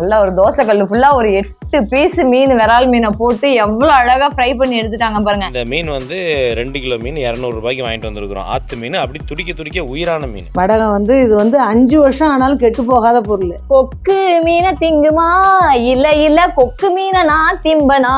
நல்லா ஒரு தோசை கல் ஃபுல்லாக ஒரு எட்டு பீஸ் மீன் விரால் மீனை போட்டு எவ்வளவு அழகா ஃப்ரை பண்ணி எடுத்துட்டாங்க பாருங்க. இந்த மீன் வந்து ரெண்டு கிலோ மீன் இரநூறு ரூபாய்க்கு வாங்கிட்டு வந்திருக்கிறோம். ஆத்து மீன் அப்படி துடிக்க துடிக்க உயிரான மீன். வடகம் வந்து இது வந்து அஞ்சு வருஷம் ஆனாலும் கெட்டு போகாத பொருள். கொக்கு மீனை திங்குமா? இல்ல இல்ல கொக்கு மீனை நான் திம்பனா?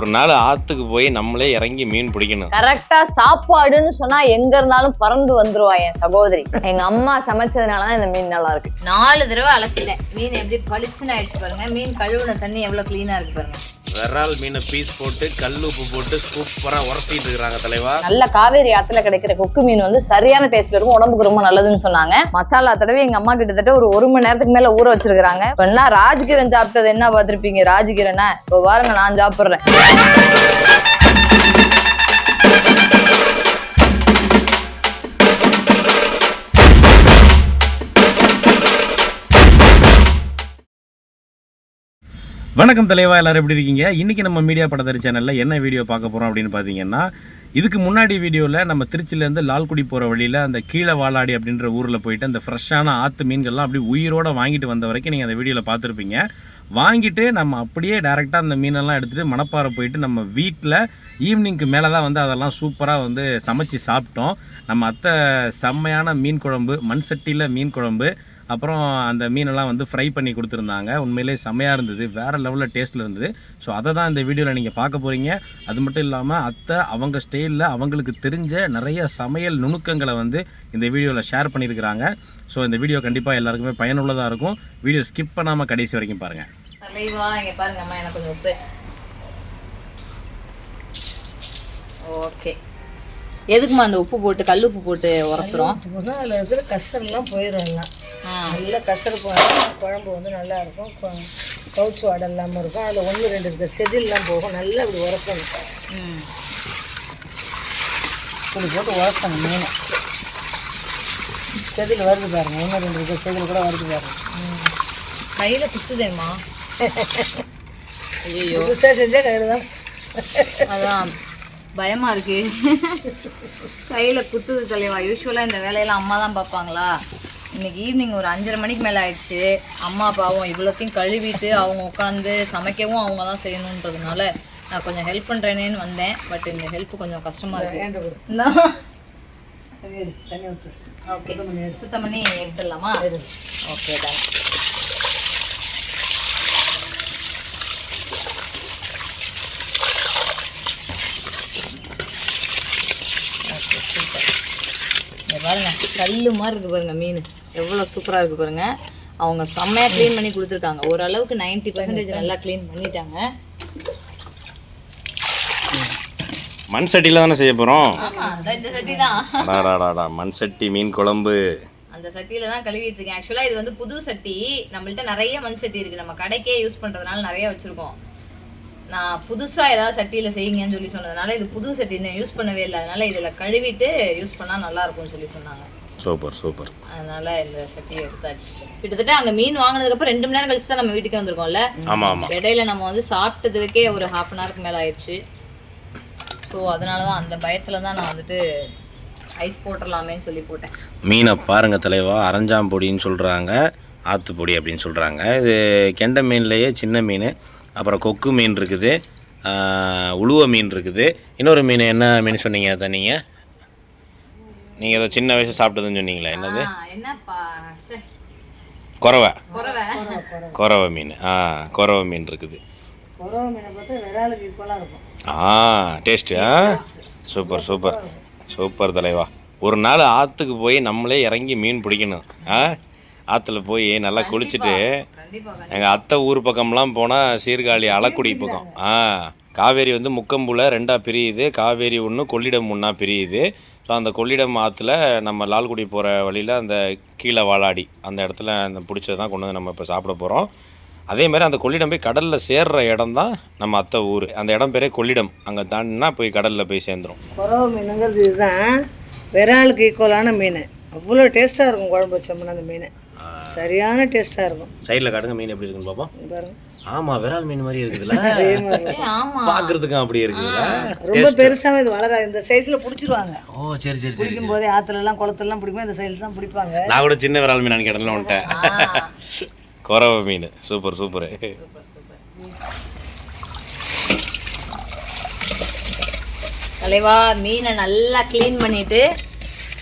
ஒரு நாள் ஆத்துக்கு போய் நம்மளே இறங்கி மீன் பிடிக்கணும். கரெக்டா சாப்பாடுன்னு சொன்னா எங்க இருந்தாலும் பறந்து வந்துருவா என் சகோதரி. எங்க அம்மா சமைச்சதுனாலதான் இந்த மீன் நல்லா இருக்கு. நாலு தடவை அலசிட்டேன். மீன் எப்படி பளிச்சுன்னு ஆயிடுச்சு பாருங்க. மீன் கழுவுன தண்ணி எவ்வளவு கிளீனா இருக்கு பாருங்க. விரால் மீனை பீஸ் போட்டு கல் உப்பு போட்டு சூப்பராக உரசிட்டு இருக்கிறாங்க தலைவா. நல்ல காவேரி ஆத்துல கிடைக்கிற கொக்கு மீன் வந்து சரியான டேஸ்ட்ல இருக்கும். உடம்புக்கு ரொம்ப நல்லதுன்னு சொன்னாங்க. மசாலா தடவை எங்க அம்மா கிட்டத்தட்ட ஒரு ஒரு மணி நேரத்துக்கு மேல ஊற வச்சிருக்காங்க இப்ப ராஜ்கிரன் சாப்பிட்டது என்ன பார்த்திருப்பீங்க? ராஜ்கிரனை இப்போ பாருங்க நான் சாப்பிடுறேன். வணக்கம் தலைவா எல்லாரும் எப்படி இருக்கீங்க? இன்றைக்கி நம்ம மீடியா படத்தறி சேனலில் என்ன வீடியோ பார்க்க போகிறோம் அப்படின்னு பார்த்தீங்கன்னா இதுக்கு முன்னாடி வீடியோவில் நம்ம திருச்சியிலேருந்து லால்குடி போகிற வழியில் அந்த கீழே வாலாடி அப்படின்ற ஊரில் போயிட்டு அந்த ஃப்ரெஷ்ஷான ஆற்று மீன்கள்லாம் அப்படியே உயிரோடு வாங்கிட்டு வந்த வரைக்கும் நீங்கள் அந்த வீடியோவில் பார்த்துருப்பீங்க வாங்கிட்டு நம்ம அப்படியே டேரெக்டாக அந்த மீனெல்லாம் எடுத்துகிட்டு மணப்பாறை போயிட்டு நம்ம வீட்டில் ஈவினிங்க்கு மேலே தான் வந்து அதெல்லாம் சூப்பராக வந்து சமைச்சு சாப்பிட்டோம். நம்ம அத்தை செம்மையான மீன் குழம்பு மண் சட்டியில் மீன் குழம்பு அப்புறம் அந்த மீனெல்லாம் வந்து ஃப்ரை பண்ணி கொடுத்துருந்தாங்க. உண்மையிலே செம்மையாக இருந்தது. வேறு லெவலில் டேஸ்ட்டில் இருந்தது. ஸோ அதை தான் இந்த வீடியோவில் நீங்கள் பார்க்க போகிறீங்க அது மட்டும் இல்லாமல் அத்தை அவங்க ஸ்டைலில் அவங்களுக்கு தெரிஞ்ச நிறைய சமையல் நுணுக்கங்களை வந்து இந்த வீடியோவில் ஷேர் பண்ணியிருக்கிறாங்க. ஸோ இந்த வீடியோ கண்டிப்பாக எல்லாருக்குமே பயனுள்ளதாக இருக்கும். வீடியோ ஸ்கிப் பண்ணாமல் கடைசி வரைக்கும் பாருங்கள் தலைவா பாருங்க அம்மா எனக்கு கொஞ்சம் உப்பு. ஓகே எதுக்குமா அந்த உப்பு போட்டு கல் உப்பு போட்டு உரசுறோம் அதில் இருக்கிற கசரெல்லாம் போயிடும் எல்லாம். நல்ல கசரு போனால் குழம்பு வந்து நல்லா இருக்கும். கவுச்சு வாடை இல்லாமல் இருக்கும். அதில் ஒன்று ரெண்டு இருக்க. செதில்லாம் போகும். நல்லா இப்படி உரக்கணும். ம். இப்படி போட்டு உரக்கணும் மீனை செதில் வருது பாருங்க. ஒன்று ரெண்டு இருக்க. செதில் கூட வருது பாருங்க. கையில குத்துதேம்மா. ஐயோ செஞ்சால் கையில் தான். அதான். பயமா இருக்கு. கையில குத்துது தலைவா. யூஸ்வலா இந்த வேலையெல்லாம் அம்மா தான் பார்ப்பாங்களா? இன்னைக்கு ஈவினிங் ஒரு அஞ்சரை மணிக்கு மேல ஆயிடுச்சு. அம்மா பாவம் இவ்வளோத்தையும் கழுவிட்டு அவங்க உட்காந்து சமைக்கவும் அவங்க தான் செய்யணுன்றதுனால நான் கொஞ்சம் ஹெல்ப் பண்றேனேன்னு வந்தேன். பட் இந்த ஹெல்ப் கொஞ்சம் கஷ்டமா இருக்கு. ஏன்டா கொடு. இந்தா. தண்ணி எடு, தண்ணி ஊற்று ஓகே சுத்தம் பண்ணி எடுத்துடலாமா? ஓகே தான் இங்க பாருங்க கல்லு மாதிரி இருக்கு பாருங்க மீன். எவ்வளோ சூப்பராக இருக்கு பாருங்க. அவங்க செம்மையாக க்ளீன் பண்ணி கொடுத்துருக்காங்க. ஓரளவுக்கு நைன்டி பர்சன்டேஜ் நல்லா க்ளீன் பண்ணிட்டாங்க. மண் சட்டியில் தானே செய்ய போகிறோம் ஆமா அந்த இந்த சட்டி தான். மண் சட்டி மீன் குழம்பு. அந்த சட்டியில தான் கழுவிட்டு இருக்கேன். ஆக்சுவலா இது வந்து புது சட்டி. நம்மள்ட்ட நிறைய மண் சட்டி இருக்கு. நம்ம கடைக்கே யூஸ் பண்றதுனால நிறைய வச்சிருக்கோம். நான் புதுசா ஏதாவது சட்டியில செய்யுங்கன்னு சொல்லி சொன்னதுனால இது புது சட்டி இன்னும் யூஸ் பண்ணவே இல்லை. அதனால இதுல கழுவிட்டு யூஸ் பண்ணா நல்லா இருக்கும்னு சொல்லி சொன்னாங்க. Super super. அதனால இந்த சட்டியை எடுத்தாச்சு. கிட்டத்தட்ட அங்க மீன் வாங்கினதுக்கு அப்புறம் ரெண்டு மணி நேரம் கழிச்சு தான் நம்ம வீட்டுக்கே வந்திருக்கோம்ல? ஆமாம் ஆமாம் இடையில நம்ம வந்து சாப்பிட்டதுக்கே ஒரு ஹாஃப் அன் ஹவருக்கு மேல ஆயிடுச்சு. ஸோ அதனால தான் அந்த பயத்துல தான் நான் வந்துட்டு ஐஸ் போட்டுடலாமேன்னு சொல்லி போட்டேன். மீனை பாருங்க தலைவா அரஞ்சாம் பொடின்னு சொல்கிறாங்க ஆத்துப்பொடி அப்படின்னு சொல்கிறாங்க இது கெண்டை மீன்லேயே சின்ன மீன். அப்புறம் கொக்கு மீன் இருக்குது உளுவ மீன் இருக்குது. இன்னொரு மீன் என்ன மீன் சொன்னீங்க அதை நீங்கள் நீங்கள் ஏதோ சின்ன வயசு சாப்பிட்டதுன்னு சொன்னீங்களே என்னது? குறவை. குறவை. குறவை மீன் ஆ குறவை மீன் இருக்குது. உறவு மீனை பார்த்தா விராலுக்கு ஈக்குவலாக இருக்கும். ஆ டேஸ்ட்டு ஆ? Super super. சூப்பர் தலைவா. ஒரு நாள் ஆற்றுக்கு போய் நம்மளே இறங்கி மீன் பிடிக்கணும் ஆ? ஆற்றுல போய் நல்லா குளிச்சுட்டு எங்கள் அத்தை ஊர் பக்கம்லாம் போனால் சீர்காழி அளக்குடி பக்கம். ஆ காவேரி வந்து முக்கம்புல ரெண்டாக பிரியுது. காவேரி ஒன்று கொள்ளிடம் ஒன்றா பிரியுது. ஸோ அந்த கொள்ளிடம் ஆற்றுல நம்ம லால்குடி போகிற வழியில் அந்த கீழே வாலாடி அந்த இடத்துல அந்த பிடிச்சதை தான் கொண்டு வந்து நம்ம இப்போ சாப்பிட போகிறோம் அதே மாதிரி அந்த கொள்ளிடம் போய் கடலில் சேர்ற இடம் தான் நம்ம அத்தை ஊர். அந்த இடம் பேரே கொள்ளிடம். அங்கே தாண்டினா போய் கடலில் போய் சேர்ந்துரும். உறவு மீனுங்கிறது இதுதான். விராலுக்கு ஈக்குவலான மீன். அவ்வளோ டேஸ்ட்டாக இருக்கும் குழம்பு வச்சோம்னா அந்த மீன். சரியான டேஸ்ட்டாக இருக்கும். சைடில் காட்டுங்க மீன் எப்படி இருக்குன்னு பார்ப்போம் இங்க பாருங்க. ஆமாம் விரால் மீன் மாதிரி இருக்குதுல்ல? பார்க்குறதுக்கும் அப்படி இருக்குதுல்ல? ரொம்ப பெருசாவே இது வளராது. இந்த சைஸில் பிடிச்சிருவாங்க. ஓ சரி சரி சரி பிடிக்கும் போதே ஆற்றுலலாம் குளத்துலலாம் பிடிக்கும் இந்த சைஸ் தான் பிடிப்பாங்க. நான் கூட சின்ன விரால் மீன் கேட்டல வந்துட்டேன் குறவை மீன். Super super. தலைவா மீனை நல்லா க்ளீன் பண்ணிட்டு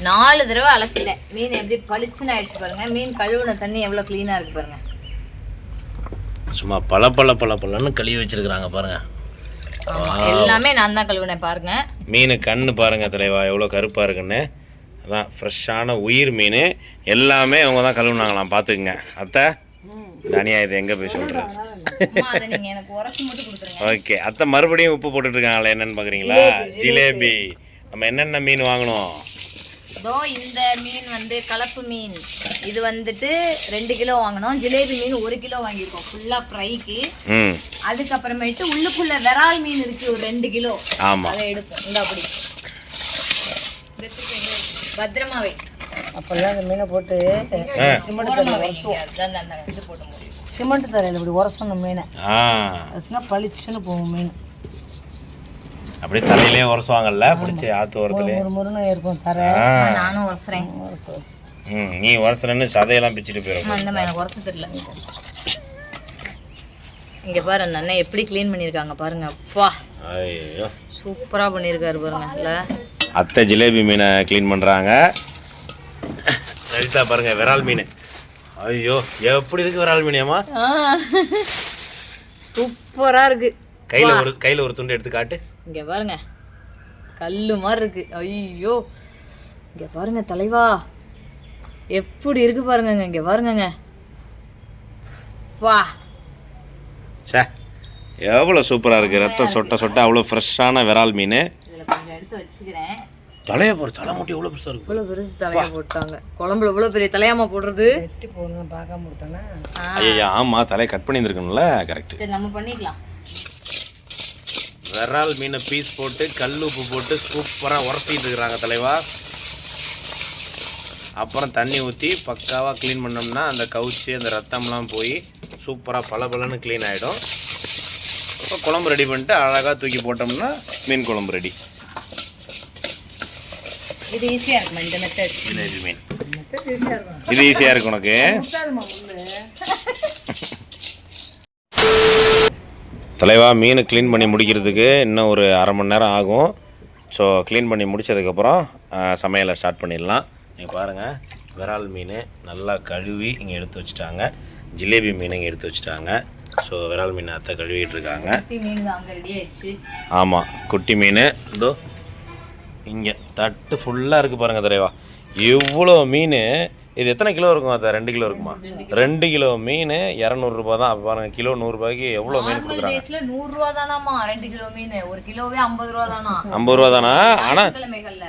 நாலு தடவை அலசிட்டேன். மீன் எப்படி பளிச்சுன்னு ஆயிடுச்சு பாருங்க. மீன் கழுவுன தண்ணி எவ்வளோ க்ளீனாக இருக்கு பாருங்க. சும்மா பல பல பல பலன்னு கழுவி வச்சிருக்கிறாங்க பாருங்க. ஆமா எல்லாமே நான் தான் கழுவுனேன் பாருங்க. மீன் கண்ணு பாருங்க தலைவா எவ்வளோ கருப்பாக இருக்குன்னு. அதான் ஃப்ரெஷ்ஷான உயிர் மீன். எல்லாமே அவங்க தான் கழுவுனாங்களாம் பார்த்துக்குங்க. அத்தை தனியா இது எங்கே போய் சொல்கிறது அம்மா அதை நீங்க எனக்கு உரசி மட்டும் கொடுத்துருங்க. ஓகே அத்தை மறுபடியும் உப்பு போட்டுட்டு இருக்காங்களே என்னன்னு பார்க்குறீங்களா ஜிலேபி. நம்ம என்னென்ன மீன் வாங்கணும்? இதோ இந்த மீன் வந்து கலப்பு மீன் இது வந்துட்டு ரெண்டு கிலோ வாங்கினோம் ஜிலேபி மீன் ஒரு கிலோ வாங்கியிருக்கோம் ஃபுல்லாக ஃப்ரைக்கு ம் அதுக்கப்புறமேட்டு உள்ளுக்குள்ள விரால் மீன் இருக்கு ஒரு ரெண்டு கிலோ அதை எடுப்போம் இந்த அப்படி பத்திரமா வை அப்போல்லாம் அந்த மீனை போட்டு இது போட்டு சிமெண்ட் தரையில் இப்படி உரசணும் மீனை பளிச்சுன்னு போகும் மீன் அப்படியே தலையிலே உரசுவாங்கல்ல பிடிச்சி ஆற்று ஓரத்துலேயே ஒரு முருன்னு இருக்கும் தரை. ஆ. நானும் உரசுறேன். ம் நீ உரசுறன்னு சதையெல்லாம் பிச்சுட்டு போயிடும் அம்மா, இந்த மாதிரி எனக்கு உரச தெரியல. இங்க பாரு அந்த அண்ணன் எப்படி க்ளீன் பண்ணியிருக்காங்க பாருங்க. அப்பா. ஐயோ சூப்பரா பண்ணியிருக்காரு பாருங்க இல்ல? அத்தை ஜிலேபி மீனை க்ளீன் பண்ணுறாங்க லலிதா பாருங்க விரால் மீன். ஐயோ எப்படி இருக்கு விரால் மீனியம்மா சூப்பரா இருக்கு. கையில் ஒரு கையில் ஒரு துண்டு எடுத்து காட்டு. இங்க பாருங்க. கல்லு மாதிரி இருக்கு. ஐயோ. இங்க பாருங்க தலைவா. எப்படி இருக்கு பாருங்கங்க இங்க பாருங்கங்க. வா. சே எவ்வளோ சூப்பராக இருக்குது ரத்தம் சொட்ட சொட்ட அவ்வளோ ஃப்ரெஷ்ஷான விரால் மீன். இதுல கொஞ்சம் எடுத்து வச்சுக்கிறேன். தலையை போகிற தலை மூட்டி எவ்வளோ பெருசாக இருக்கும் இவ்வளவு பெருசு தலையா போட்டாங்க. குழம்புல இவ்வளவு பெரிய தலையாமா போடுறது? வெட்டி போகணும்னு பார்க்காம விட்டோன்னா ஐயா ஆமாம் தலையை கட் பண்ணியிருந்துருக்கணும்ல கரெக்ட் சரி நம்ம பண்ணிக்கலாம். விரால் மீனை பீஸ் போட்டு கல் உப்பு போட்டு சூப்பராக உரசிட்டு இருக்கிறாங்க தலைவா அப்புறம் தண்ணி ஊற்றி பக்காவாக க்ளீன் பண்ணோம்னா அந்த கவுச்சி அந்த ரத்தம்லாம் போய் சூப்பராக பளபளன்னு க்ளீன் ஆகிடும் அப்புறம் குழம்பு ரெடி பண்ணிட்டு அழகாக தூக்கி போட்டோம்னா மீன் குழம்பு ரெடி இது ஈஸியா இருக்குமா இந்த மெத்தட் ஜிலேபி மீன் இது ஈஸியாக இருக்கு உனக்கு தலைவா மீன் க்ளீன் பண்ணி முடிக்கிறதுக்கு இன்னும் ஒரு அரை மணி நேரம் ஆகும். ஸோ க்ளீன் பண்ணி முடிச்சதுக்கப்புறம் அஹ், சமையலை ஸ்டார்ட் பண்ணிடலாம். நீங்கள் பாருங்கள் விரால் மீன் நல்லா கழுவி இங்கே எடுத்து வச்சுட்டாங்க. ஜிலேபி மீன் இங்கே எடுத்து வச்சுட்டாங்க. ஸோ விரால் மீன் அத்தை கழுவிட்டு இருக்காங்க. ஆமாம் குட்டி மீன். இதோ இங்கே தட்டு ஃபுல்லாக இருக்குது பாருங்கள் தலைவா. இவ்வளோ மீன் இது எத்தனை கிலோ இருக்கும் அதை ரெண்டு கிலோ இருக்குமா? ரெண்டு கிலோ. மீன் இரநூறுபா தான். அப்போ பாருங்கள் கிலோ நூறுரூபாய்க்கு எவ்வளோ மீன் கொடுக்குறாங்க? டேஸ்ல நூறு ரூபா தானாமா ரெண்டு கிலோ மீன். ஒரு கிலோவே ஐம்பது ரூபா தானா? ஐம்பது ரூபா தானா? ஆனால்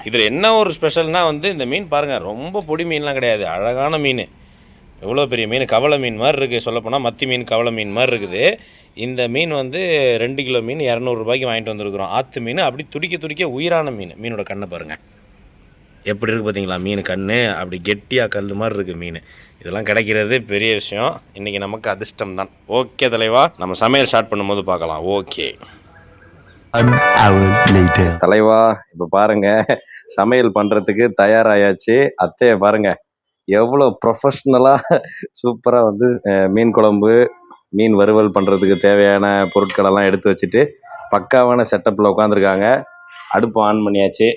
இதில் என்ன ஒரு ஸ்பெஷல்னா வந்து இந்த மீன் பாருங்கள் ரொம்ப பொடி மீன்லாம் கிடையாது. அழகான மீன். எவ்வளோ பெரிய மீன்? கவளை மீன் மாதிரி இருக்குது சொல்லப்போனால் மத்தி மீன் கவளை மீன் மாதிரி இருக்குது. இந்த மீன் வந்து ரெண்டு கிலோ மீன் இரநூறுபாய்க்கு வாங்கிட்டு வந்திருக்கிறோம். ஆற்று மீன் அப்படி துடிக்க துடிக்க உயிரான மீன். மீனோட கண்ணை பாருங்கள் எப்படி இருக்குது பார்த்தீங்களா மீன் கண்ணு அப்படி கெட்டியாக கல் மாதிரி இருக்குது மீன். இதெல்லாம் கிடைக்கிறது பெரிய விஷயம். இன்றைக்கி நமக்கு அதிர்ஷ்டம் தான். ஓகே தலைவா. நம்ம சமையல் ஸ்டார்ட் பண்ணும்போது பார்க்கலாம். ஓகே தலைவா இப்போ பாருங்க. சமையல் பண்ணுறதுக்கு தயாராயாச்சு. அத்தையை பாருங்க. எவ்வளோ ப்ரொஃபஷ்னலாக சூப்பராக வந்து மீன் குழம்பு மீன் வறுவல் பண்ணுறதுக்கு தேவையான பொருட்களெல்லாம் எடுத்து வச்சுட்டு பக்காவான செட்டப்பில் உட்காந்துருக்காங்க அடுப்பு ஆன் பண்ணியாச்சு.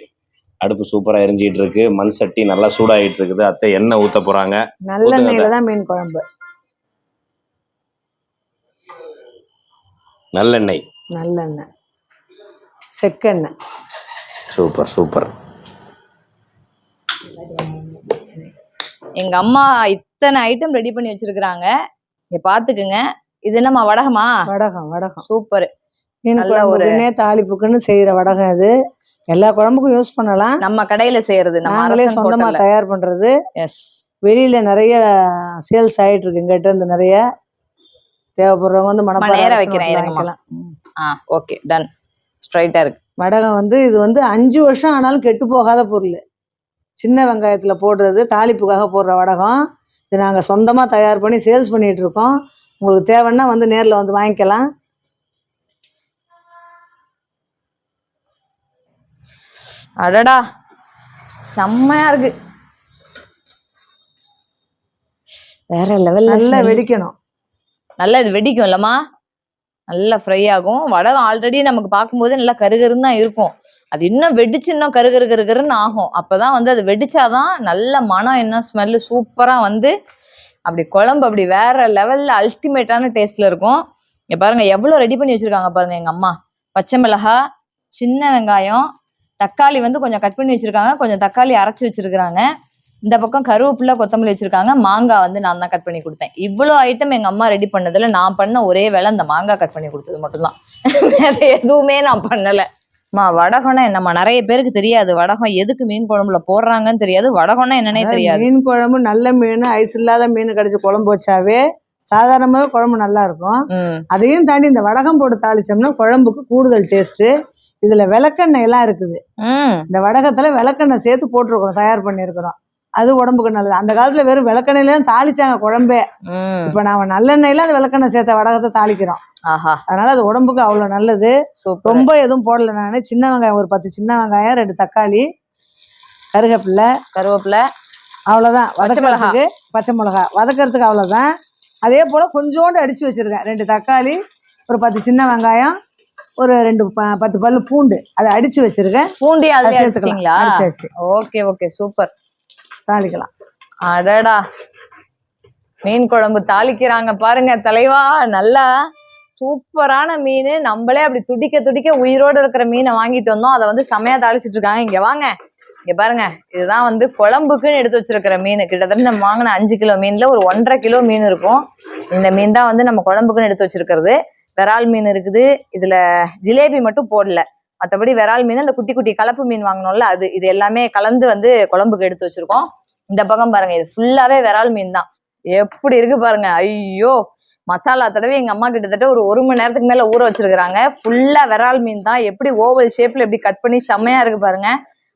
அடுப்பு சூப்பராக எரிஞ்சிக்கிட்டு இருக்கு மண் சட்டி நல்லா சூடாகிட்டு இருக்குது அத்தை எண்ணெய் ஊற்ற போகிறாங்க நல்லெண்ணெயில தான் மீன் குழம்பு. நல்லெண்ணெய். நல்லெண்ணெய். செக்கெண்ணெய். Super super. எங்க அம்மா இத்தனை ஐட்டம் ரெடி பண்ணி வச்சிருக்கிறாங்க. இங்க பாத்துக்குங்க. இது என்னம்மா வடகமா? வடகம் வடகம். சூப்பர். நல்ல ஒரு- தாளிப்புக்குன்னு செய்யற வடகம் இது எல்லா குழம்புக்கும் யூஸ் பண்ணலாம். நம்ம கடையில செய்யறது நாங்களே சொந்தமா தயார் பண்றது. எஸ் வெளியில நிறைய சேல்ஸ் ஆயிட்டு இருக்கு. எங்கிட்ட இருந்து நிறைய தேவைப்படுறவங்க வந்து மணப்பாறை வைக்கிறேன், ஆ ஓகே டன் ஸ்ட்ரைட்டா இருக்கு. வடகம் வந்து இது வந்து அஞ்சு வருஷம் ஆனாலும் கெட்டு போகாத பொருள். சின்ன வெங்காயத்தில் போடுறது தாளிப்புக்காக போடுற வடகம். இது நாங்கள் சொந்தமாக தயார் பண்ணி சேல்ஸ் பண்ணிட்டு இருக்கோம். உங்களுக்கு தேவைன்னா வந்து நேரில் வந்து வாங்கிக்கலாம். அடடா செம்மையா இருக்கு. வேற லெவல்ல நல்லா வெடிக்கணும். நல்லா இது வெடிக்கும் இல்லம்மா நல்லா ஃப்ரை ஆகும். வடகம் ஆல்ரெடி நமக்கு பார்க்கும்போது நல்லா கருகருன்னு தான் இருக்கும். அது இன்னும் வெடிச்சு இன்னும் கருகரு கருகருன்னு ஆகும். அப்பதான் வந்து அது வெடிச்சாதான் நல்ல மனம் என்ன ஸ்மெல்லு சூப்பரா வந்து அப்படி குழம்பு அப்படி வேற லெவல்ல அல்டிமேட்டான டேஸ்ட்ல இருக்கும். இங்க பாருங்க எவ்வளவு ரெடி பண்ணி வச்சிருக்காங்க பாருங்க எங்க அம்மா. பச்சை மிளகா சின்ன வெங்காயம் தக்காளி வந்து கொஞ்சம் கட் பண்ணி வச்சிருக்காங்க. கொஞ்சம் தக்காளி அரைச்சு வச்சிருக்காங்க இந்த பக்கம் கருவேப்பிலை கொத்தமல்லி வச்சிருக்காங்க. மாங்காய் வந்து நான் தான் கட் பண்ணி கொடுத்தேன். இவ்வளோ ஐட்டம் எங்க அம்மா ரெடி பண்ணதுல நான் பண்ண ஒரே வேலை அந்த மாங்காய் கட் பண்ணி கொடுத்தது மட்டும்தான். வேற எதுவுமே நான் பண்ணல. மா வடகம்னா என்னம்மா? நிறைய பேருக்கு தெரியாது. வடகம் எதுக்கு மீன் குழம்புல போடுறாங்கன்னு தெரியாது. வடகம்னா என்னன்னே தெரியாது. மீன் குழம்பு நல்ல மீன் ஐஸ் இல்லாத மீன் கடிச்சு குழம்பு வச்சாவே சாதாரணமாகவே குழம்பு நல்லா இருக்கும். அதையும் தாண்டி இந்த வடகம் போட்டு தாளிச்சோம்னா குழம்புக்கு கூடுதல் டேஸ்ட்டு இதில் விளக்கெண்ணெய் எல்லாம் இருக்குது. இந்த வடகத்தில் விளக்கெண்ணெய் சேர்த்து போட்டிருக்கிறோம் தயார் பண்ணியிருக்கிறோம். அது உடம்புக்கு நல்லது. அந்த காலத்தில் வெறும் விளக்கெண்ணெயில தான் தாளிச்சாங்க குழம்பே. இப்போ நாம நல்லெண்ணெயில அந்த விளக்கெண்ணெய் சேர்த்த வடகத்தை தாளிக்கிறோம். ஆஹா. அதனால அது உடம்புக்கு அவ்வளோ நல்லது. ரொம்ப எதுவும் போடல நான். சின்ன வெங்காயம் ஒரு பத்து சின்ன வெங்காயம் ரெண்டு தக்காளி கருவேப்பிலை கருவேப்பிலை அவ்வளோதான். வதக்கிறதுக்கு பச்சை மிளகா. வதக்கிறதுக்கு அவ்வளோதான் அதே போல் கொஞ்சோண்டு அடித்து வச்சுருக்கேன். ரெண்டு தக்காளி ஒரு பத்து சின்ன வெங்காயம் ஒரு ரெண்டு பத்து பல்லு பூண்டு. அதை அடித்து வச்சுருக்கேன். பூண்டி அதை அதுல அடிச்சாச்சு. Okay okay super. தாளிக்கலாம். அடடா. மீன் குழம்பு தாளிக்கிறாங்க பாருங்க தலைவா. நல்லா சூப்பரான மீன். நம்மளே அப்படி துடிக்க துடிக்க உயிரோட இருக்கிற மீனை வாங்கிட்டு வந்தோம். அதை வந்து செமையா தாளிச்சிட்டு இருக்காங்க. இங்க வாங்க. இங்க பாருங்க. இதுதான் வந்து குழம்புக்குன்னு எடுத்து வச்சிருக்கிற மீன். கிட்டத்தட்ட நம்ம வாங்கின அஞ்சு கிலோ மீன்ல ஒரு ஒன்றரை கிலோ மீன் இருக்கும். இந்த மீன் தான் வந்து நம்ம குழம்புக்குன்னு எடுத்து வச்சிருக்கிறது. விரால் மீன் இருக்குது. இதுல ஜிலேபி மட்டும் போடல. மற்றபடி விரால் மீன் அந்த குட்டி குட்டி கலப்பு மீன் வாங்கினோம்ல அது இது எல்லாமே கலந்து வந்து குழம்புக்கு எடுத்து வச்சிருக்கோம். இந்த பக்கம் பாருங்க இது ஃபுல்லாவே விரால் மீன் தான். எப்படி இருக்கு பாருங்க. ஐயோ மசாலா தடவை எங்க அம்மா கிட்டத்தட்ட ஒரு ஒரு மணி நேரத்துக்கு மேல ஊற வச்சிருக்கிறாங்க. ஃபுல்லா விரால் மீன் தான். எப்படி ஓவல் ஷேப்ல எப்படி கட் பண்ணி செம்மையா இருக்கு பாருங்க.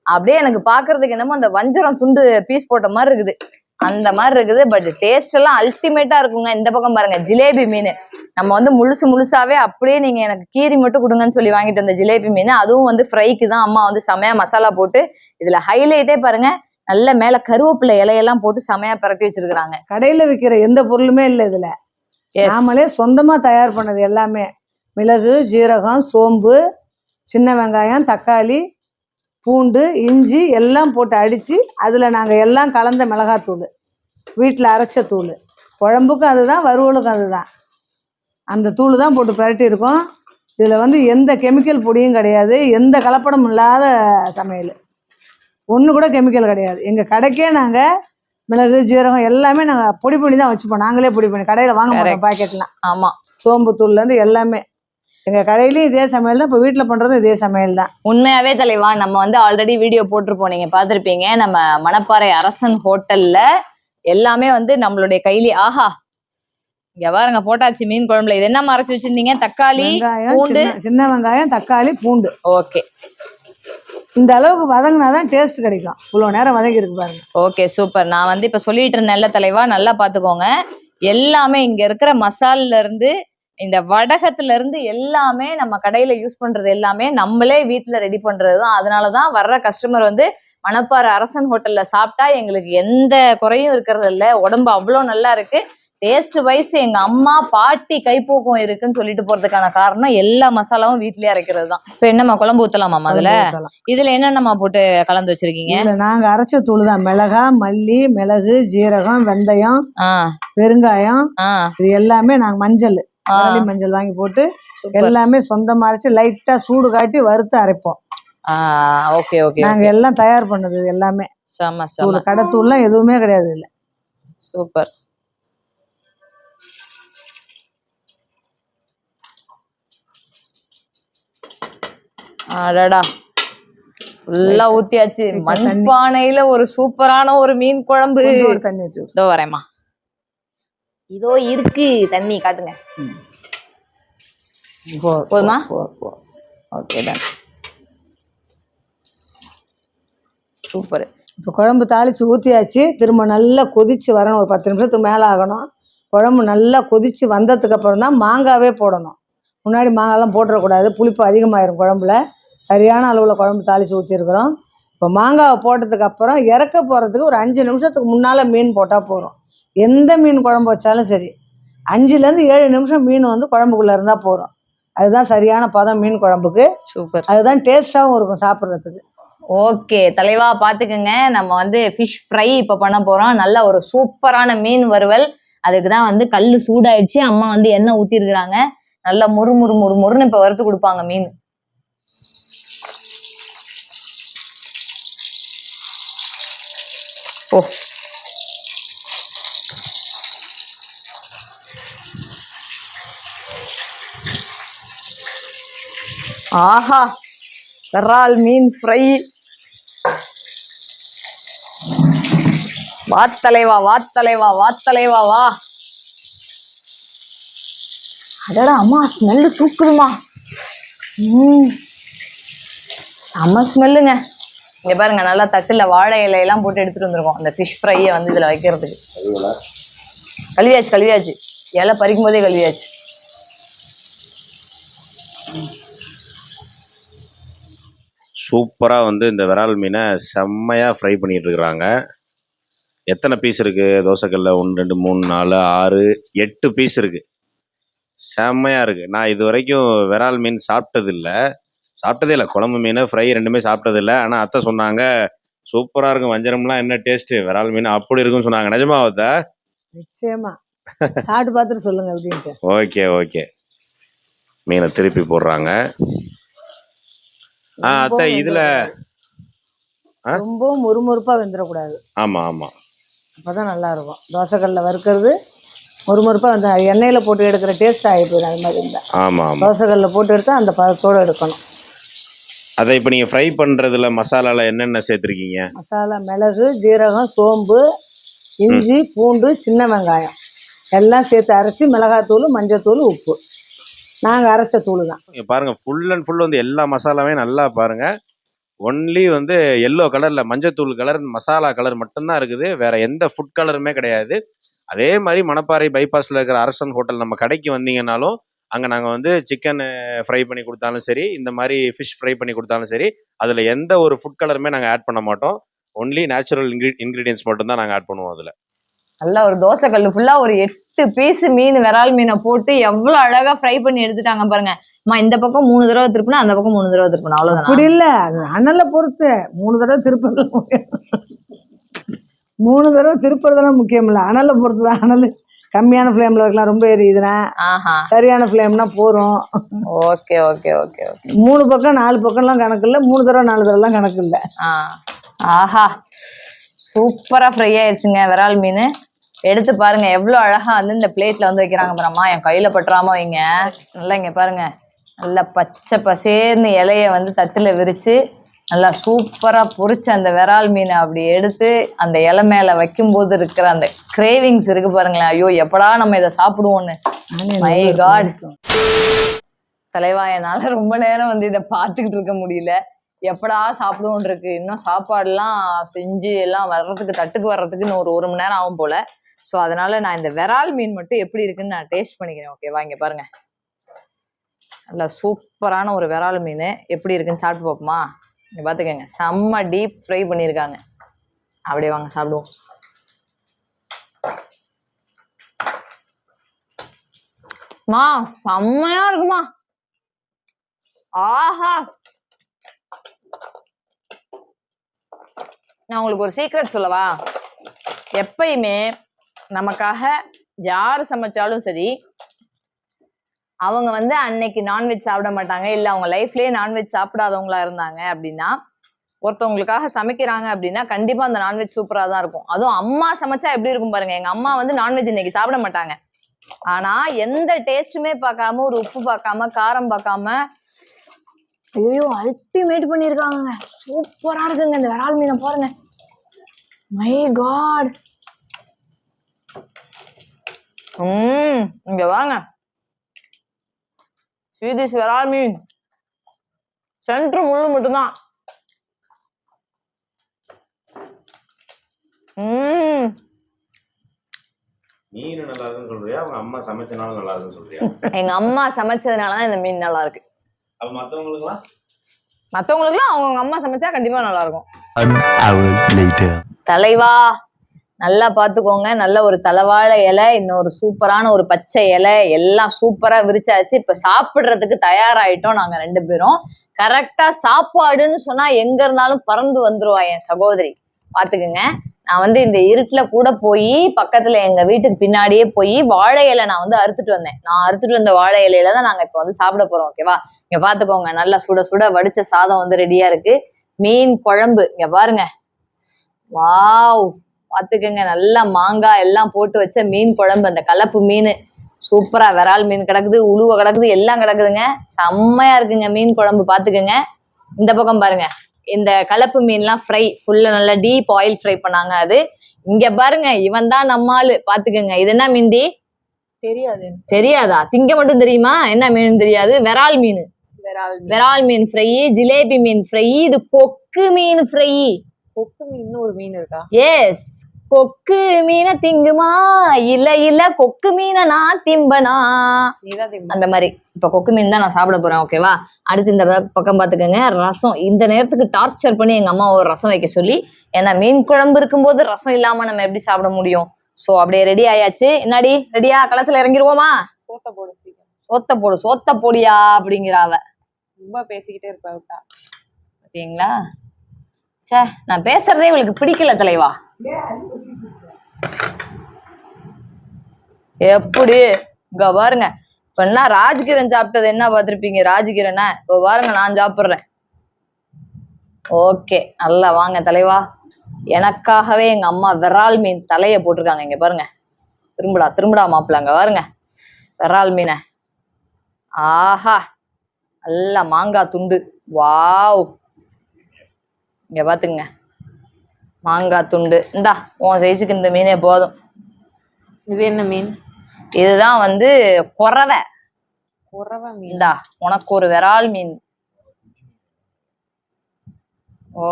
அப்படியே எனக்கு பாக்குறதுக்கு என்னமோ அந்த வஞ்சரம் துண்டு பீஸ் போட்ட மாதிரி இருக்குது. அந்த மாதிரி இருக்குது பட் டேஸ்ட் எல்லாம் அல்டிமேட்டா இருக்குங்க. இந்த பக்கம் பாருங்க ஜிலேபி மீன். நம்ம வந்து முழுசு முழுசாவே அப்படியே நீங்க எனக்கு கீரி மட்டும் கொடுங்கன்னு சொல்லி வாங்கிட்டு வந்த ஜிலேபி மீன். அதுவும் வந்து ஃப்ரைக்கு தான் அம்மா வந்து செமையா மசாலா போட்டு இதுல ஹைலைட்டே பாருங்க நல்ல மேல கருவேப்பிலை இலையெல்லாம் போட்டு செமையா பரட்டி வச்சிருக்காங்க கடையில் விற்கிற எந்த பொருளுமே இல்லை இதில். நாமளே சொந்தமாக தயார் பண்ணது எல்லாமே. மிளகு ஜீரகம் சோம்பு சின்ன வெங்காயம் தக்காளி பூண்டு இஞ்சி எல்லாம் போட்டு அடித்து அதில் நாங்கள் எல்லாம் கலந்த மிளகாத்தூள் வீட்டில் அரைச்ச தூள். குழம்புக்கும் அதுதான் வறுவலுக்கும் அதுதான். அந்த தூள் தான் போட்டு பிரட்டியிருக்கோம். இதில் வந்து எந்த கெமிக்கல் பொடியும் கிடையாது எந்த கலப்படமும் இல்லாத சமையல். ஒன்று கூட கெமிக்கல் கிடையாது. எங்கள் கடைக்கே நாங்கள் மிளகு ஜீரகம் எல்லாமே நாங்கள் பொடி பண்ணி தான் வச்சுப்போம். நாங்களே பொடி பண்ணி கடையில் வாங்க மாட்டோம். பாக்கெட்லாம். ஆமா. சோம்பு தூள்லேருந்து எல்லாமே. எங்கள் கடையிலையும் இதே சமையல் தான் இப்போ வீட்டில் பண்ணுறதும் இதே சமையல் தான். உண்மையாவே தலைவா நம்ம வந்து ஆல்ரெடி வீடியோ போட்டிருப்போம். நீங்க பார்த்திருப்பீங்க நம்ம மணப்பாறை அரசன் ஹோட்டல்ல எல்லாமே வந்து நம்மளுடைய கையிலே ஆஹா இங்க பாருங்க போட்டாச்சு மீன் குழம்புல. இது என்ன மறைச்சு வச்சிருந்தீங்க? தக்காளி வெங்காயம் பூண்டு. சின்ன சின்ன வெங்காயம் தக்காளி பூண்டு. ஓகே. இந்த அளவுக்கு வதங்கினா தான் டேஸ்ட் கிடைக்கும். இவ்வளோ நேரம் வதங்கி இருக்கு பாருங்க. ஓகே சூப்பர் நான் வந்து இப்ப சொல்லிட்டு இருந்தேன்ல தலைவா நல்லா பாத்துக்கோங்க எல்லாமே இங்க இருக்கிற மசால்ல இருந்து இந்த வடகத்துல இருந்து எல்லாமே நம்ம கடையில யூஸ் பண்றது எல்லாமே நம்மளே வீட்ல ரெடி பண்றது தான். அதனாலதான் வர்ற கஸ்டமர் வந்து மணப்பாறை அரசன் ஹோட்டல்ல சாப்பிட்டா எங்களுக்கு எந்த குறையும் இருக்கிறது இல்ல. உடம்பு அவ்வளோ நல்லா இருக்கு. டேஸ்ட் வைஸ் எங்க அம்மா பாட்டி கைப்போக்கம் இருக்குன்னு சொல்லிட்டு போறதுக்கான காரணம் எல்லா மசாலாவும் வீட்லயே அரைக்கிறது தான். இப்ப என்னம்மா குழம்பு ஊத்தலாமா அதுல. இதுல என்னென்னமா போட்டு கலந்து வச்சிருக்கீங்க? நாங்கள் அரைச்ச தூள் தான். மிளகா மல்லி மிளகு ஜீரகம் வெந்தயம் பெருங்காயம் இது எல்லாமே நாங்கள் மஞ்சள். அரளி மஞ்சள் வாங்கி போட்டு எல்லாமே சொந்தமாக அரைச்சி லைட்டாக சூடு காட்டி வறுத்து அரைப்போம். ஓகே ஓகே நாங்கள் எல்லாம் தயார் பண்ணது எல்லாமே. செம செம. தூள் கடை தூள்லாம் எதுவுமே கிடையாது இல்லை சூப்பர். அடடா. ஃபுல்லா ஊத்தியாச்சு. மண்பானையில ஒரு சூப்பரான ஒரு மீன் குழம்பு. தண்ணி வரேம்மா. இதோ இருக்கு. தண்ணி காட்டுங்க. போதுமா? ஓகே டன் சூப்பர் இப்போ குழம்பு தாளித்து ஊற்றியாச்சு திரும்ப நல்லா கொதிச்சு வரணும். ஒரு பத்து நிமிஷத்துக்கு மேலே ஆகணும் குழம்பு நல்லா கொதிச்சு வந்ததுக்கு அப்புறம் தான் மாங்காவே போடணும். முன்னாடி மாங்காய்லாம் போட்டுறக்கூடாது. புளிப்பு அதிகமாயிரும் குழம்புல. சரியான அளவில் குழம்பு தாளித்து ஊற்றிருக்கிறோம் இப்போ மாங்காவை போட்டதுக்கு அப்புறம் இறக்க போகிறதுக்கு ஒரு அஞ்சு நிமிஷத்துக்கு முன்னால் மீன் போட்டால் போதும். எந்த மீன் குழம்பு வச்சாலும் சரி அஞ்சுலேருந்து ஏழு நிமிஷம் மீன் வந்து குழம்புக்குள்ளே இருந்தால் போதும். அதுதான் சரியான பதம் மீன் குழம்புக்கு. சூப்பர் அதுதான் டேஸ்ட்டாகவும் இருக்கும் சாப்பிட்றதுக்கு. ஓகே தலைவா பாத்துக்கோங்க. நம்ம வந்து ஃபிஷ் ஃப்ரை இப்ப பண்ண போறோம். நல்ல ஒரு சூப்பரான மீன் வறுவல். அதுக்கு தான் வந்து கல் சூடாயிடுச்சு. அம்மா வந்து எண்ணெய் ஊத்தி இருக்கிறாங்க நல்லா முறு முறு முறு முறுன்னு இப்ப வறுத்து கொடுப்பாங்க மீன். ஓ. ஆஹா இறால் மீன் ஃப்ரை. வாத்தலைவா வாத்தலைவா வாத்தலைவா வா. அடடா அம்மா ஸ்மெல்லு தூக்குதுமா ம். செம்ம ஸ்மெல்லுங்க. இங்க பாருங்க நல்லா தட்டுல வாழை இலையெல்லாம் போட்டு எடுத்துட்டு வந்திருக்கோம். அந்த ஃபிஷ் ஃப்ரையை வந்து இதுல வைக்கிறதுக்கு. கழுவியாச்சு கழுவியாச்சு. இலை பறிக்கும் போதே கழுவியாச்சு. சூப்பராக வந்து இந்த விரால் மீனை செம்மையாக ஃப்ரை பண்ணிட்டு இருக்கிறாங்க எத்தனை பீஸ் இருக்குது தோசைக்கல்ல ஒன்று ரெண்டு மூணு நாலு ஆறு எட்டு பீஸ் இருக்குது செம்மையாக இருக்குது நான் இது வரைக்கும் விரால் மீன் சாப்பிட்டதில்ல. சாப்பிட்டதே இல்லை. குழம்பு மீன் ஃப்ரை ரெண்டுமே சாப்பிட்டதில்ல. ஆனால் அத்தை சொன்னாங்க சூப்பராக இருக்கும். வஞ்சரம்லாம் என்ன டேஸ்ட்டு விரால் மீன் அப்படி இருக்குன்னு சொன்னாங்க. நிஜமாவதா நிச்சயமா. சாப்பிட்டு பார்த்துட்டு சொல்லுங்க அப்படின்ட்டு. Okay okay. மீனை திருப்பி போடுறாங்க. அத்தை இதில்? ரொம்பவும் முறுமுறுப்பாக வெந்துடக்கூடாது ஆமாம் ஆமாம் அப்பதான் நல்லா இருக்கும் தோசைக்கல்ல வறுக்கிறது முறுமுறுப்பாக வந்து எண்ணெயில் போட்டு எடுக்கிற டேஸ்ட் ஆகி போயிடும் அது மாதிரி இருந்தால் ஆமாம் ஆமாம் தோசைக்கல்ல போட்டு எடுத்தால் அந்த பதத்தோடு எடுக்கணும். அதை இப்போ நீங்கள் ஃப்ரை பண்ணுறதுல மசாலாவில் என்னென்ன சேர்த்துருக்கீங்க? மசாலா மிளகு ஜீரகம் சோம்பு இஞ்சி பூண்டு சின்ன வெங்காயம். எல்லாம் சேர்த்து அரைச்சி மிளகாத்தூள் மஞ்சத்தூள் உப்பு. நாங்கள் அரைச்ச தூள் தான் இங்க பாருங்க ஃபுல் அண்ட் ஃபுல் வந்து எல்லா மசாலாவே நல்லா பாருங்க. ஒன்லி வந்து எல்லோ கலரில் மஞ்சத்தூள் கலர் மசாலா கலர் மட்டும்தான் இருக்குது. வேற எந்த ஃபுட் கலருமே கிடையாது. அதே மாதிரி மணப்பாறை பைபாஸில் இருக்கிற அரசன் ஹோட்டல் நம்ம கடைக்கு வந்தீங்கன்னாலும் அங்கே நாங்கள் வந்து சிக்கன் ஃப்ரை பண்ணி கொடுத்தாலும் சரி இந்த மாதிரி ஃபிஷ் ஃப்ரை பண்ணி கொடுத்தாலும் சரி அதில் எந்த ஒரு ஃபுட் கலருமே நாங்கள் ஆட் பண்ண மாட்டோம். ஒன்லி நேச்சுரல் இன்க்ரீ இன்க்ரீடியன்ஸ் மட்டும்தான் நாங்கள் ஆட் பண்ணுவோம் அதில். நல்லா ஒரு தோசை கல்லு ஃபுல்லா ஒரு எட்டு பீஸ் மீன் விரால் மீனை போட்டு எவ்வளவு அழகா ஃப்ரை பண்ணி எடுத்துட்டாங்க பாருங்க. அம்மா இந்த பக்கம் மூணு தடவை திருப்பினா அந்த பக்கம் மூணு தடவை திருப்பினா அப்படி அவ்வளவுதான் இல்லை. அது அனலை பொறுத்து. மூணு தடவை திருப்பதில் மூணு தடவை திருப்புறதெல்லாம் முக்கியம் இல்லை. அனலை பொறுத்து தான் அனல் கம்மியான ஃப்ளேமில் வைக்கலாம். ரொம்ப எரியுதுன்னா சரியான ஃப்ளேம்னா போகிறோம் ஓகே ஓகே ஓகே ஓகே. மூணு பக்கம் நாலு பக்கம்லாம் கணக்கு இல்லை. மூணு தடவை நாலு தடவைலாம் கணக்கு இல்லை. ஆஹா. சூப்பரா ஃப்ரை ஆயிடுச்சுங்க விரால் மீன். எடுத்து பாருங்க எவ்வளவு அழகா வந்து இந்த பிளேட்ல வந்து வைக்கிறாங்க பாரும்மா என் கையில பற்றாம வைங்க. நல்லா இங்க பாருங்க. நல்லா பச்சை பசேர்னு இலைய வந்து தட்டுல விரிச்சு நல்லா சூப்பரா பொரிச்ச அந்த விரால் மீனை அப்படி எடுத்து அந்த இலை மேல வைக்கும்போது இருக்கிற அந்த கிரேவிங்ஸ் இருக்கு பாருங்களேன். ஐயோ எப்படா நம்ம இதை சாப்பிடுவோன்னு மை காட் தலைவா என்னால ரொம்ப நேரம் வந்து இதை பார்த்துக்கிட்டு இருக்க முடியல. எப்படா சாப்பிடுவோம் இருக்கு. இன்னும் சாப்பாடுலாம் செஞ்சு எல்லாம் வர்றதுக்கு தட்டுக்கு வர்றதுக்கு இன்னும் ஒரு ஒரு மணி நேரம் ஆகும் போல. ஸோ அதனால நான் இந்த விரால் மீன் மட்டும் எப்படி இருக்குன்னு நான் டேஸ்ட் பண்ணிக்கிறேன் ஓகேவா இங்க பாருங்க. நல்லா சூப்பரான ஒரு விரால் மீன். எப்படி இருக்குன்னு சாப்பிட்டு பார்ப்போமா? இங்க பார்த்துக்கோங்க செம்ம டீப் ஃப்ரை பண்ணியிருக்காங்க. அப்படியே வாங்க சாப்பிடுவோம். மா செம்மையா இருக்குமா? ஆஹா! நான் உங்களுக்கு ஒரு சீக்ரெட் சொல்லவா? எப்பயுமே நமக்காக யார் சமைச்சாலும் சரி அவங்க வந்து அன்னைக்கு நான்வெஜ் சாப்பிட மாட்டாங்க. இல்லை அவங்க லைஃப்லயே நான்வெஜ் சாப்பிடாதவங்களா இருந்தாங்க அப்படின்னா ஒருத்தவங்களுக்காக சமைக்கிறாங்க அப்படின்னா கண்டிப்பா அந்த நான்வெஜ் சூப்பரா தான் இருக்கும். அதுவும் அம்மா சமைச்சா எப்படி இருக்கும் பாருங்க. எங்க அம்மா வந்து நான்வெஜ் இன்னைக்கு சாப்பிட மாட்டாங்க. ஆனா எந்த டேஸ்ட்டுமே பார்க்காம ஒரு உப்பு பார்க்காம காரம் பார்க்காம ஐயோ அல்டிமேட் பண்ணியிருக்காங்க சூப்பரா இருக்குங்க. இந்த விரால் மீனை பாருங்க. மை காட் ம் இங்க வாங்க. ஸ்வீதிஷ் விரால் மீன் சென்ட்ரு முள்ளு மட்டும்தான். ம். மீன் நல்லா இருக்குன்னு சொல்றியா? அவங்க அம்மா சமைச்சனாலும் நல்லா இருக்குன்னு சொல்றியா? எங்க அம்மா சமைச்சதுனால தான் இந்த மீன் நல்லா இருக்கு அப்ப மற்றவங்களுக்குலாம் மத்தவங்களுக்குலாம் அவங்க அம்மா சமைச்சா கண்டிப்பா நல்லா இருக்கும் One hour later. தலைவா. நல்லா பார்த்துக்கோங்க நல்ல ஒரு தலைவாழை இலை இன்னொரு சூப்பரான ஒரு பச்சை இலை எல்லாம் சூப்பரா விரிச்சாச்சு. இப்ப சாப்பிடுறதுக்கு தயாராயிட்டோம் நாங்க ரெண்டு பேரும். கரெக்டா சாப்பாடுன்னு சொன்னா எங்க இருந்தாலும் பறந்து வந்துருவா என் சகோதரி. பாத்துக்குங்க. நான் வந்து இந்த இருட்டுல கூட போய் பக்கத்துல எங்க வீட்டுக்கு பின்னாடியே போய் வாழை இலை நான் வந்து அறுத்துட்டு வந்தேன். நான் அறுத்துட்டு வந்த வாழை இலையில தான் நாங்க இப்ப வந்து சாப்பிட போறோம் ஓகேவா இங்க பாத்துக்கோங்க. நல்லா சுட சுட வடிச்ச சாதம் வந்து ரெடியா இருக்கு. மீன் குழம்பு. இங்க பாருங்க. வாவ் பாத்துக்கங்க. நல்லா மாங்காய் எல்லாம் போட்டு வச்ச மீன் குழம்பு. அந்த கலப்பு மீன். சூப்பரா விரால் மீன் கிடக்குது உழுவ கிடக்குது எல்லாம் கிடக்குதுங்க. செம்மையா இருக்குங்க மீன் குழம்பு பாத்துக்கங்க. இந்த பக்கம் பாருங்க. இந்த கலப்பு மீன்லாம் ஃப்ரை ஃபுல்லா நல்லா டீப் ஆயில் ஃப்ரை பண்ணாங்க அது. இங்க பாருங்க இவன் தான் நம்ம ஆளு. பாத்துக்கங்க. இது என்ன மீன்டி தெரியாது. தெரியாதா? திங்க மட்டும் தெரியுமா? என்ன மீன் தெரியாது. விரால் மீன். விரால் விரால் மீன் ஃப்ரை ஜிலேபி மீன் ஃப்ரை இது கொக்கு மீன் ஃப்ரை கொக்கு மீன் ஒரு மீன் இருக்கா? எஸ் கொக்கு மீனை திங்குமா? இல்ல இல்ல கொக்கு மீனை நான் திம்பனா? அந்த மாதிரி. இப்ப கொக்கு மீன் தான் நான் சாப்பிட போறேன் ஓகேவா அடுத்து இந்த பக்கம் பாத்துக்கோங்க ரசம். இந்த நேரத்துக்கு டார்ச்சர் பண்ணி எங்க அம்மா ஒரு ரசம் வைக்க சொல்லி ஏன்னா மீன் குழம்பு இருக்கும்போது ரசம் இல்லாம நம்ம எப்படி சாப்பிட முடியும்? சோ அப்படியே ரெடி ஆயாச்சு. என்னடி? ரெடியா களத்துல இறங்கிருவோமா? சோத்த போட சீக்கிரம். சோத்த போடு சோத்த போடியா? அப்படிங்கிறாவ ரொம்ப பேசிக்கிட்டே இருப்ப விட்டா பாத்தீங்களா? ச்சே நான் பேசுறதே இவளுக்கு பிடிக்கல தலைவா. எப்படி? இங்க பாருங்க. இப்ப என்ன ராஜ்கிரண் சாப்பிட்டது என்ன பார்த்திருப்பீங்க? ராஜ்கிரனா இப்போ பாருங்க நான் சாப்பிடுறேன். ஓகே நல்லா வாங்க தலைவா. எனக்காகவே எங்க அம்மா விரால் மீன் தலைய போட்டிருக்காங்க. இங்க பாருங்க. திரும்புடா திரும்புடா மாப்பிள்ள பாருங்க. விரால் மீனை. ஆஹா நல்லா மாங்காய் துண்டு. வாவ். இங்க பாத்துங்க மாங்காய் துண்டு. இந்தா உன் சைஸுக்கு இந்த மீனே போதும். இது என்ன மீன்? இதுதான் வந்து குறவை. குறவ மீன். இந்தா உனக்கு ஒரு விரால் மீன்.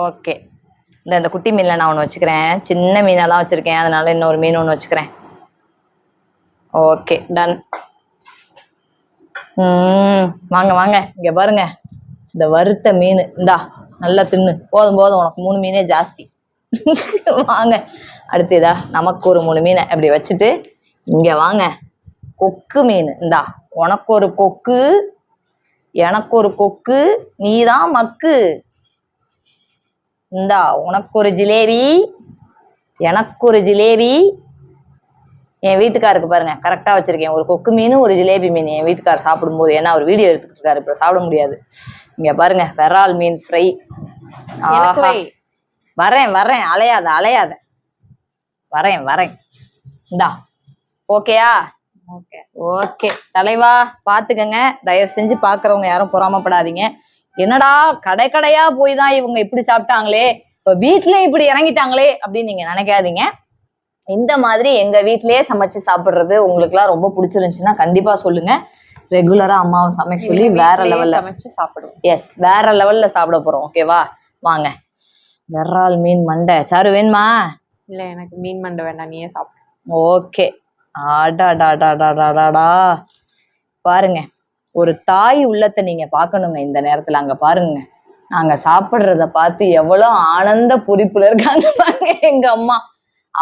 ஓகே. இந்த இந்த குட்டி மீன்ல நான் ஒன்று வச்சுக்கிறேன். சின்ன மீனெல்லாம் வச்சிருக்கேன். அதனால இன்னொரு மீன் ஒன்று வச்சுக்கிறேன். ஓகே டன் ம் வாங்க வாங்க. இங்க பாருங்க. இந்த வறுத்த மீன். இந்தா நல்லா தின்னு. போதும் போதும். உனக்கு மூணு மீனே ஜாஸ்தி. வாங்க. அடுத்து இதா நமக்கு ஒரு மூணு மீனை அப்படி வச்சுட்டு இங்க வாங்க. கொக்கு மீன். இந்தா உனக்கு ஒரு கொக்கு எனக்கு ஒரு கொக்கு நீதான் மக்கு. இந்தா உனக்கு ஒரு ஜிலேபி எனக்கு ஒரு ஜிலேபி. என் வீட்டுக்காருக்கு பாருங்க கரெக்டா வச்சிருக்கேன். ஒரு கொக்கு மீன் ஒரு ஜிலேபி மீன். என் வீட்டுக்கார் சாப்பிடும்போது ஏன்னா அவர் வீடியோ எடுத்துக்கிட்டு இருக்காரு இப்ப சாப்பிட முடியாது. இங்க பாருங்க விரால் மீன் ஃப்ரை. வை. வரேன் வரேன். அலையாத அலையாத. வரேன் வரேன். இந்தா. ஓகேயா ஓகே ஓகே தலைவா பாத்துக்கங்க. தயவு செஞ்சு பாக்குறவங்க யாரும் பொறாமப்படாதீங்க. என்னடா கடை கடையா போய் தான் இவங்க இப்படி சாப்பிட்டாங்களே? இப்ப வீட்லயும் இப்படி இறங்கிட்டாங்களே? அப்படின்னு நீங்க நினைக்காதீங்க. இந்த மாதிரி எங்க வீட்லயே சமைச்சு சாப்பிடுறது உங்களுக்குலாம் ரொம்ப பிடிச்சிருந்துச்சுன்னா கண்டிப்பா சொல்லுங்க. ரெகுலரா அம்மாவை சமைக்க சொல்லி வேற லெவல்ல சமைச்சு சாப்பிடுவோம். எஸ் வேற லெவல்ல சாப்பிட போறோம். ஓகேவா வாங்க. விரால் மீன் மண்டை. சாரு வேணுமா? இல்ல எனக்கு மீன் மண்டை வேண்டாம். நீயே சாப்பிடு. ஓகே. ஆடாடாடாடாடாடா பாருங்க ஒரு தாய் உள்ளத்தை நீங்க பார்க்கணுங்க இந்த நேரத்துல. அங்க பாருங்க நாங்க சாப்பிடுறத பார்த்து எவ்வளவு ஆனந்த பொறிப்புல இருக்காங்க பாருங்க எங்க அம்மா.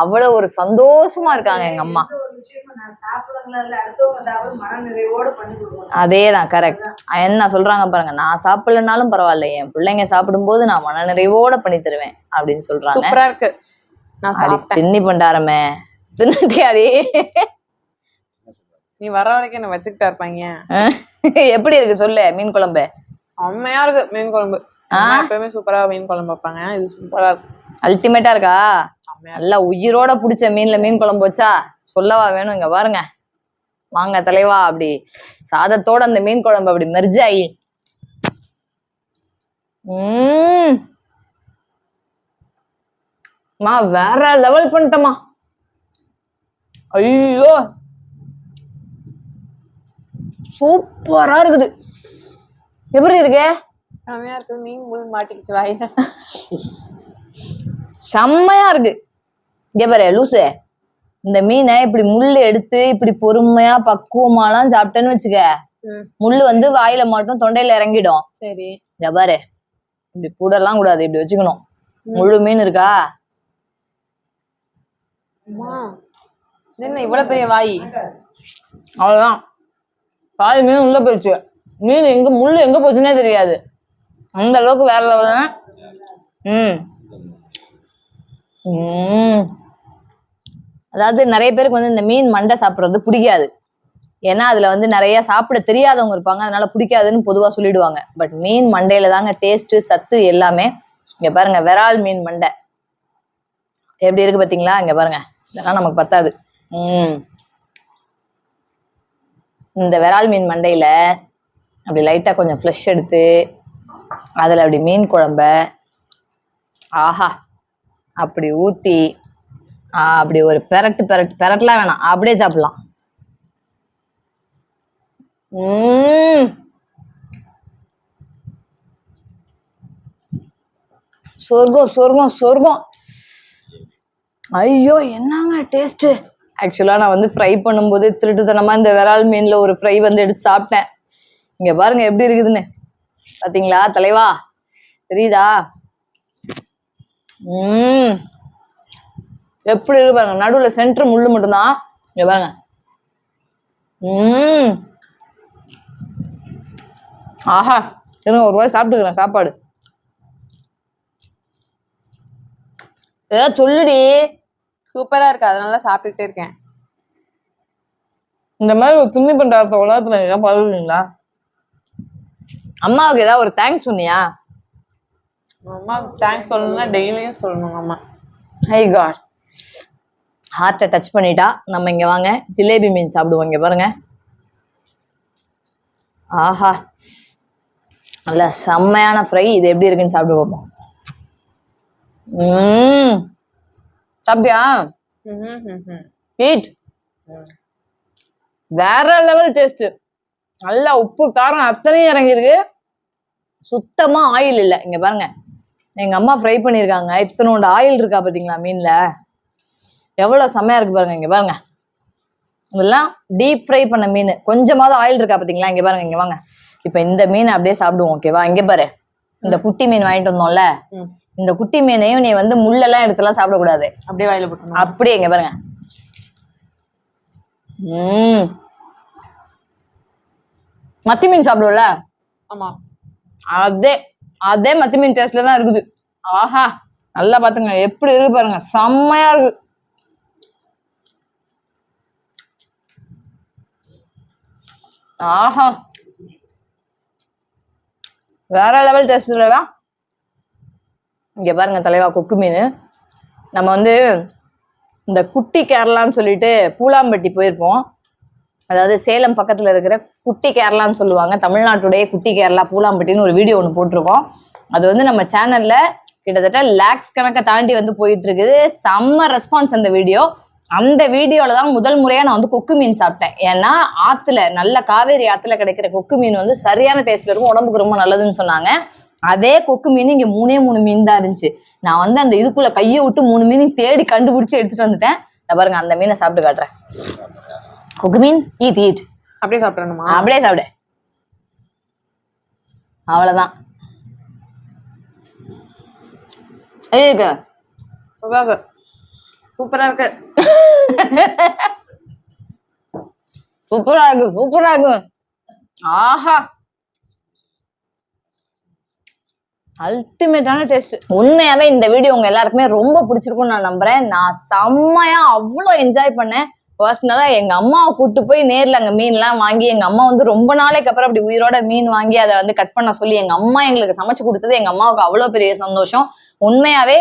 அவ்வளவு ஒரு சந்தோஷமா இருக்காங்க எங்க அம்மா. மன நிறைவோட அதேதான் கரெக்ட் என்ன சொல்றாங்க பாருங்க நான் சாப்பிடலனாலும் பரவாயில்ல என் பிள்ளைங்க சாப்பிடும்போது நான் மனநிறைவோட பண்ணி தருவேன் அப்படின்னு சொல்றாங்க. சூப்பரா இருக்கு. நான் தின்னி பண்டாரமே. தின்னுட்டியாடி நீ? வர வரைக்கும் என்ன வச்சுக்கிட்டா இருப்பாங்க. எப்படி இருக்கு சொல்லு மீன் குழம்பு? செம்மையா இருக்கு மீன் குழம்பு. எப்பயுமே சூப்பரா மீன் குழம்பு வைப்பாங்க. இது சூப்பரா இருக்கு. அல்டிமேட்டா இருக்கு. நல்லா உயிரோட புடிச்ச மீன்ல மீன் குழம்பு வச்சா சொல்லவா வேணும் இங்க பாருங்க. வாங்க தலைவா அப்படி சாதத்தோட அந்த மீன் குழம்பு அப்படி மெர்ஜ் ஆகி மா வேற லெவல் பண்ணிட்டமா ஐயோ. சூப்பரா இருக்குது. எப்படி இருக்கு? செம்மையா இருக்கு. மீன் முள் மாட்டிக்கிச்சு வாயில. செம்மையா இருக்கு. இங்க பாரு லூசு. இந்த மீனை இப்படி முள்ளு எடுத்து இப்படி பொறுமையா பக்குவமாலாம் சாப்பிட்டேன்னு வச்சுக்க முள்ளு வந்து வாயில மட்டும் தொண்டையில இறங்கிடும். சரி. இங்க பாரு. இப்படி புடலாம் கூடாது இப்படி வச்சுக்கணும். முழு மீன் இருக்கா? என்ன இவ்வளவு பெரிய வாய். அவ்வளவுதான். பாதி மீன் உள்ள போயிடுச்சு. மீன் எங்க முள்ளு எங்க போச்சுன்னே தெரியாது. அந்த அளவுக்கு வேற லெவல் ம். ம். அதாவது நிறைய பேருக்கு வந்து இந்த மீன் மண்டை சாப்பிட்றது பிடிக்காது. ஏன்னா அதுல வந்து நிறைய சாப்பிட தெரியாதவங்க இருப்பாங்க. அதனால பிடிக்காதுன்னு பொதுவா சொல்லிடுவாங்க. பட் மீன் மண்டையில தாங்க டேஸ்ட் சத்து எல்லாமே. இங்க பாருங்க விரால் மீன் மண்டை. எப்படி இருக்கு பாத்தீங்களா? இங்க பாருங்க. இதெல்லாம் நமக்கு பத்தாது. ம். இந்த விரால் மீன் மண்டையில அப்படி லைட்டா கொஞ்சம் ஃப்ளஷ் எடுத்து அதுல அப்படி மீன் குழம்ப ஆஹா அப்படி ஊத்தி அப்படி ஒரு பெரட்டு பெரட்டு பெரட்டுலாம் வேணாம். அப்படியே சாப்பிடலாம். உம் சொர்க்கம் சொர்க்கம் சொர்க்கம். ஐயோ என்னங்க டேஸ்ட் ஆக்சுவலா நான் வந்து ஃப்ரை பண்ணும்போது திருட்டுத்தனமா இந்த விரால் மீன்ல ஒரு ஃப்ரை வந்து எடுத்து சாப்பிட்டேன். இங்க பாருங்க எப்படி இருக்குதுன்னு. பாத்தீங்களா தலைவா? தெரியுதா? உம் எப்படி இருக்கு பாருங்க. நடுவுல சென்டர் முள்ளு மட்டும்தான். இங்க பாருங்க. ஆஹா. இருங்க ஒரு வாய் சாப்பிட்டுக்கிறேன் சாப்பாடு. ஏதாவது சொல்லுடி. சூப்பரா இருக்கு. அதனால சாப்பிட்டுட்டே இருக்கேன். இந்த மாதிரி ஒரு துண்ணி பண்ற உலகத்துல எதாவது பழகுவீங்களா அம்மாவுக்கு ஏதாவது ஒரு தேங்க்ஸ் சொன்னியா? அம்மா தேங்க்ஸ் சொல்லணும்னா டெய்லியும் சொல்லணும் அம்மா. ஹை காட் ஹார்ட்டை டச் பண்ணிட்டா நம்ம இங்க வாங்க. ஜிலேபி மீன் சாப்பிடுவோம் இங்க பாருங்க. ஆஹா. நல்ல செம்மையான ஃப்ரை இது எப்படி இருக்குன்னு சாப்பிட்டு பார்ப்போம். ம் சாப்பிட்டியா? ஹீட் வேற லெவல் டேஸ்ட் நல்லா உப்பு காரம் அத்தனையும் இறங்கியிருக்கு. சுத்தமா ஆயில் இல்லை. இங்க பாருங்க. எங்க அம்மா ஃப்ரை பண்ணியிருக்காங்க. இத்தனோண்டு ஆயில் இருக்கா பாத்தீங்களா மீன்ல? எவ்வளவு செம்மையா இருக்கு பாருங்க இங்க பாருங்க. இதெல்லாம் டீப் ஃப்ரை பண்ண மீன். கொஞ்சமாவது ஆயில் இருக்கா பாத்தீங்களா? இங்க பாருங்க இங்க வாங்க. இப்ப இந்த மீன் அப்படியே சாப்பிடுவோம் ஓகேவா இங்க பாரு. இந்த குட்டி மீன் வாங்கிட்டு வந்தோம்ல. இந்த குட்டி மீனையும் நீ வந்து முள்ளெல்லாம் எடுத்துலாம் சாப்பிடக்கூடாது. அப்படியே வாயில போட்டணும் அப்படியே இங்க பாருங்க. ம். மத்தி மீன் சாப்பிடுவோம்ல? ஆமா. அதே அதே மத்தி மீன் டேஸ்ட்ல தான் இருக்குது. ஆஹா நல்லா பாத்துங்க. எப்படி இருக்கு பாருங்க. செம்மையா இருக்கு. ஆஹா. வேற லெவல் டேஸ்ட் இல்லையா இங்க பாருங்க தலைவா கொக்கு மீன். நம்ம வந்து இந்த குட்டி கேரளான்னு சொல்லிட்டு பூலாம்பட்டி போயிருப்போம். அதாவது சேலம் பக்கத்துல இருக்கிற குட்டி கேரளான்னு சொல்லுவாங்க. தமிழ்நாட்டுடைய குட்டி கேரளா பூலாம்பட்டின்னு ஒரு வீடியோ ஒன்று போட்டிருக்கோம். அது வந்து நம்ம சேனல்ல கிட்டத்தட்ட லேக்ஸ் கணக்கை தாண்டி வந்து போயிட்டு இருக்குது. செம்ம ரெஸ்பான்ஸ் அந்த வீடியோ அந்த வீடியோல தான் முதல் முறையா நான் வந்து கொக்கு மீன் சாப்பிட்டேன். ஏன்னா ஆத்துல நல்ல காவேரி ஆத்துல கிடைக்கிற கொக்கு மீன் வந்து சரியான டேஸ்ட்ல இருக்கும் உடம்புக்கு ரொம்ப நல்லதுன்னு சொன்னாங்க. அதே கொக்கு மீன் இங்க மூணே மூணு மீன் தான் இருந்துச்சு. நான் வந்து அந்த இதுக்குள்ள கையை விட்டு மூணு மீன் தேடி கண்டுபிடிச்சு எடுத்துட்டு வந்துட்டேன். பாருங்க அந்த மீனை சாப்பிட்டு காட்டுறேன். கொக்கு மீன் ஈட் ஈட் அப்படியே சாப்பிடணுமா அப்படியே சாப்பிடு. அவ்வளவுதான். எப்படி இருக்கு சூப்பரா இருக்கு. சூப்பரா இருக்கு சூப்பரா இருக்கு. ஆஹா. அல்டிமேட்டான டேஸ்ட் உண்மையாவே இந்த வீடியோ உங்க எல்லாருக்குமே ரொம்ப பிடிச்சிருக்கும்னு நான் நம்புறேன். நான் செம்மையா அவ்வளோ என்ஜாய் பண்ணேன். பர்சனலா எங்க அம்மாவை கூட்டு போய் நேர்ல அங்க மீன்லாம் வாங்கி எங்க அம்மா வந்து ரொம்ப நாளைக்கு அப்புறம் அப்படி உயிரோட மீன் வாங்கி அதை வந்து கட் பண்ண சொல்லி எங்க அம்மா எங்களுக்கு சமைச்சு கொடுத்தது. எங்க அம்மாவுக்கு அவ்வளோ பெரிய சந்தோஷம். உண்மையாவே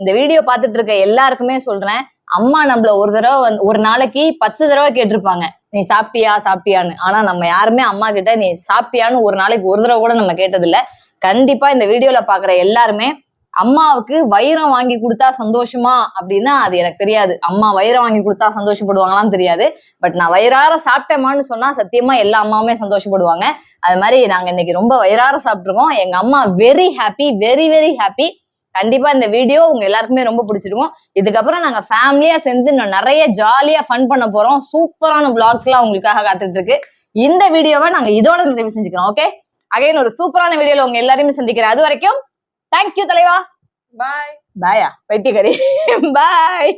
இந்த வீடியோ பார்த்துட்டு இருக்க எல்லாருக்குமே சொல்றேன். அம்மா நம்மள ஒரு தடவை வந்து ஒரு நாளைக்கு பத்து தடவை கேட்டிருப்பாங்க. நீ சாப்பிட்டியா சாப்பிட்டியான்னு. ஆனா நம்ம யாருமே அம்மா கிட்ட நீ சாப்பிட்டியான்னு ஒரு நாளைக்கு ஒரு தடவை கூட நம்ம கேட்டதில்ல. கண்டிப்பா இந்த வீடியோல பாக்குற எல்லாருமே அம்மாவுக்கு வைரம் வாங்கி கொடுத்தா சந்தோஷமா? அப்படின்னா அது எனக்கு தெரியாது. அம்மா வைரம் வாங்கி கொடுத்தா சந்தோஷப்படுவாங்களான்னு தெரியாது. பட் நான் வயிறார சாப்பிட்டேமான்னு சொன்னா சத்தியமா எல்லா அம்மாவுமே சந்தோஷப்படுவாங்க. அது மாதிரி நாங்க இன்னைக்கு ரொம்ப வயிறார சாப்பிட்டுருக்கோம். எங்க அம்மா very happy very very happy கண்டிப்பா இந்த வீடியோ உங்க எல்லாருக்குமே ரொம்ப பிடிச்சிருக்கும். இதுக்கப்புறம் நாங்க ஃபேமிலியா சேர்ந்து இன்னும் நிறைய ஜாலியா ஃபன் பண்ண போறோம். சூப்பரான vlogs எல்லாம் உங்களுக்காக காத்துட்டு இருக்கு. இந்த வீடியோவை நாங்க இதோட நிறைவு செஞ்சுக்கிறோம் ஓகே அகைன் ஒரு சூப்பரான வீடியோல உங்க எல்லாரையுமே சந்திக்கிறேன். அது வரைக்கும் தேங்க்யூ தலைவா. பாய் பாயா பைத்தியக்காரி. பாய்